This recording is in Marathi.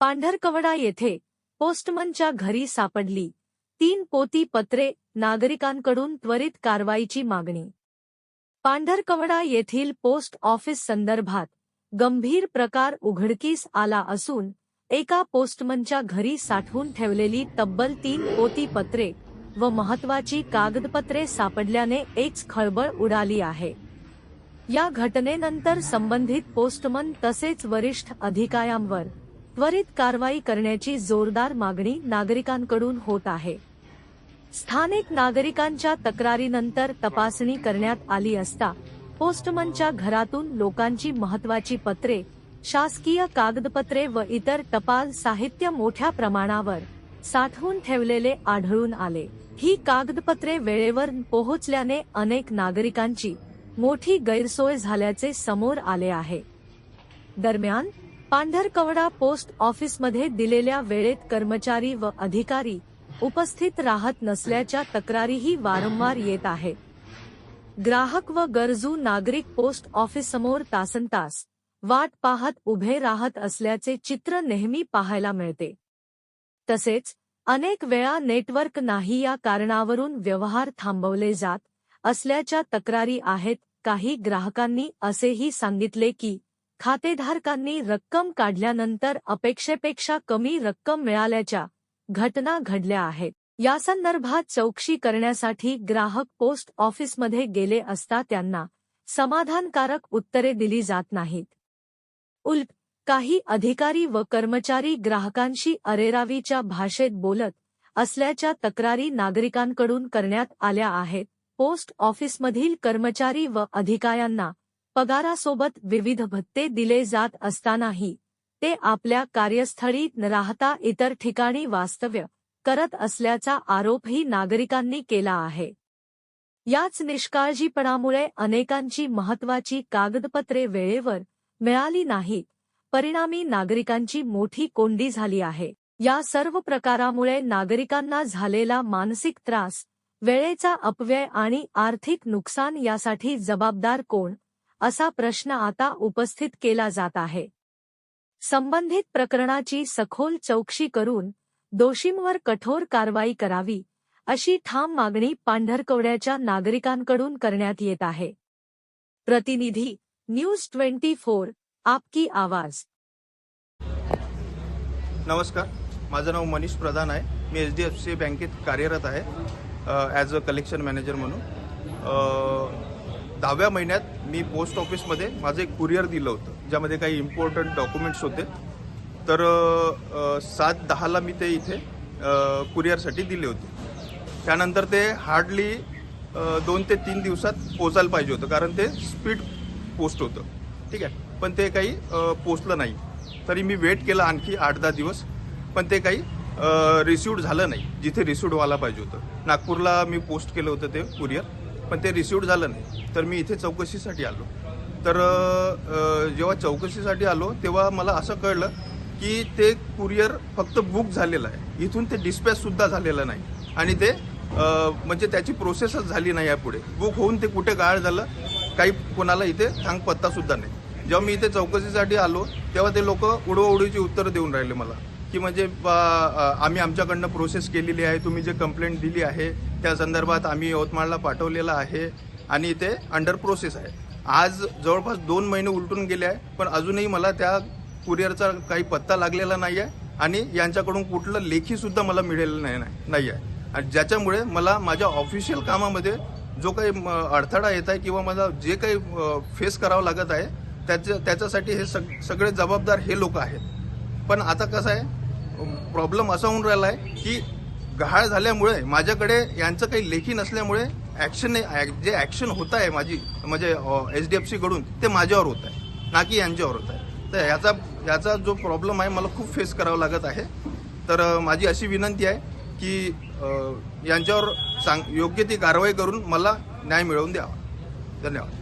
पांढरकवडा येथे पोस्टमनच्या घरी सापडली. तीन पोती पत्रे नागरिकांकडून त्वरित कारवाईची मागणी. पांढरकवडा येथील पोस्ट ऑफिस संदर्भात गंभीर प्रकार उघडकीस आला असून एका पोस्टमनच्या घरी साठवून ठेवलेली तब्बल तीन पोती पत्रे व महत्वाची कागदपत्रे सापडल्याने एक खळबळ उडाली आहे. या घटनेनंतर संबंधित पोस्टमन तसेच वरिष्ठ अधिकाऱ्यांवर त्वरित कारवाई करण्याची जोरदार मागणी नागरिकांकडून होत आहे. स्थानिक नागरिकांच्या तक्रारीनंतर तपासणी करण्यात आली असता पोस्टमनच्या घरातून लोकांची महत्वाची पत्रे शासकीय कागदपत्रे व इतर टपाल साहित्य मोठ्या प्रमाणावर साठवून ठेवलेले आढळून आले. ही कागदपत्रे वेळेवर पोहोचल्याने अनेक नागरिकांची मोठी गैरसोय झाल्याचे समोर आले आहे. दरम्यान पांढरकवडा पोस्ट ऑफिसमध्ये दिलेल्या वेळेत कर्मचारी व अधिकारी उपस्थित राहत नसल्याच्या तक्रारीही वारंवार येत आहे. ग्राहक व गरजू नागरिक पोस्ट ऑफिससमोर तासनतास वाट पाहत उभे राहत असल्याचे चित्र नेहमी पाहायला मिळते. तसेच अनेक वेळा नेटवर्क नाही या कारणावरून व्यवहार थांबवले जात असल्याच्या तक्रारी आहेत काही ग्राहकांनी असेही सांगितले की खातेधारकांनी रक्कम काढल्यानंतर अपेक्षेपेक्षा कमी रक्कम मिळाल्याच्या घटना घडल्या आहेत. यासंदर्भात चौकशी करण्यासाठी ग्राहक पोस्ट ऑफिसमध्ये गेले असता त्यांना समाधानकारक उत्तरे दिली जात नाहीत. उलट काही अधिकारी व कर्मचारी ग्राहकांशी अरेरावीच्या भाषेत बोलत असल्याच्या तक्रारी नागरिकांकडून करण्यात आल्या आहेत. पोस्ट ऑफिसमधील कर्मचारी व अधिकाऱ्यांना पगारासोबत विविध भत्ते दिले जात असतानाही ते आपल्या कार्यस्थळी न राहता इतर ठिकाणी वास्तव्य करत असल्याचा आरोपही नागरिकांनी केला आहे. याच निष्काळजीपणामुळे अनेकांची महत्वाची कागदपत्रे वेळेवर मिळाली नाहीत परिणामी नागरिकांची मोठी कोंडी झाली आहे. या सर्व प्रकारामुळे नागरिकांना झालेला मानसिक त्रास वेळेचा अपव्यय आणि आर्थिक नुकसान यासाठी जबाबदार कोण? असा प्रश्न आता उपस्थित केला जात आहे. संबंधित प्रकरणाची सखोल चौकशी करून दोषींवर कठोर कारवाई करावी अशी ठाम मागणी पांढरकवड्याच्या नागरिकांकडून करण्यात येत आहे. प्रतिनिधी न्यूज ट्वेंटी फोर आपकी आवाज. नमस्कार माझं नाव मनीष प्रधान आहे. मी एच डी एफ सी बँकेत कार्यरत आहे ॲज अ कलेक्शन मॅनेजर म्हणून. दहाव्या महिन्यात मी पोस्ट ऑफिसमध्ये माझं एक कुरिअर दिलं होतं ज्यामध्ये काही इम्पॉर्टंट डॉक्युमेंट्स होते. तर सात दहाला मी ते इथे कुरिअरसाठी दिले होते. त्यानंतर ते हार्डली दोन ते तीन दिवसात पोचायला पाहिजे होतं कारण ते स्पीड पोस्ट होतं. ठीक आहे? पण ते काही पोचलं नाही. तरी मी वेट केला आणखी आठ दहा दिवस पण ते काही रिसिव्ड झालं नाही जिथे रिसिव्ड व्हायला पाहिजे होतं. नागपूरला मी पोस्ट केलं होतं ते कुरिअर पण ते रिसिव्ड झालं नाही. तर मी इथे चौकशीसाठी आलो. तर जेव्हा चौकशीसाठी आलो तेव्हा मला असं कळलं की ते कुरिअर फक्त बुक झालेलं आहे. इथून ते डिस्पॅचसुद्धा झालेलं नाही. आणि ते म्हणजे त्याची प्रोसेसच झाली नाही आहे पुढे बुक होऊन ते कुठे गाळ झालं काही कोणाला इथे थांग पत्तासुद्धा नाही. जेव्हा मी इथे चौकशीसाठी आलो तेव्हा ते लोक उडवाउडीची उत्तरं देऊन राहिले मला. की म्हणजे आम्ही आमच्याकडनं प्रोसेस केलेली आहे तुम्ही जे कंप्लेंट दिली आहे त्या संदर्भात आम्ही यवतमाळला पाठवलेलं आहे आणि ते अंडर प्रोसेस आहे. आज जवळपास दोन महिने उलटून गेले आहे पण अजूनही मला त्या कुरिअरचा काही पत्ता लागलेला नाही आहे आणि यांच्याकडून कुठलं लेखीसुद्धा मला मिळेल नाही नाही आहे आणि ज्याच्यामुळे मला माझ्या ऑफिशियल कामामध्ये जो काही म, अडथळा येत आहे किंवा मला जे काही फेस करावं लागत आहे त्याच्या त्याच्यासाठी हे सग सगळे जबाबदार हे लोक आहेत. पण आता कसं आहे प्रॉब्लेम असा होऊन राहिला आहे की गहाळ झाल्यामुळे माझ्याकडे यांचं काही लेखी नसल्यामुळे ॲक्शन जे ॲक्शन होत आहे माझी म्हणजे एच डी एफ सीकडून ते माझ्यावर होत आहे ना की यांच्यावर होत आहे. तर याचा याचा जो प्रॉब्लेम आहे मला खूप फेस करावा लागत आहे. तर माझी अशी विनंती आहे की यांच्यावर सांग योग्य ती कारवाई करून मला न्याय मिळवून द्यावा. धन्यवाद.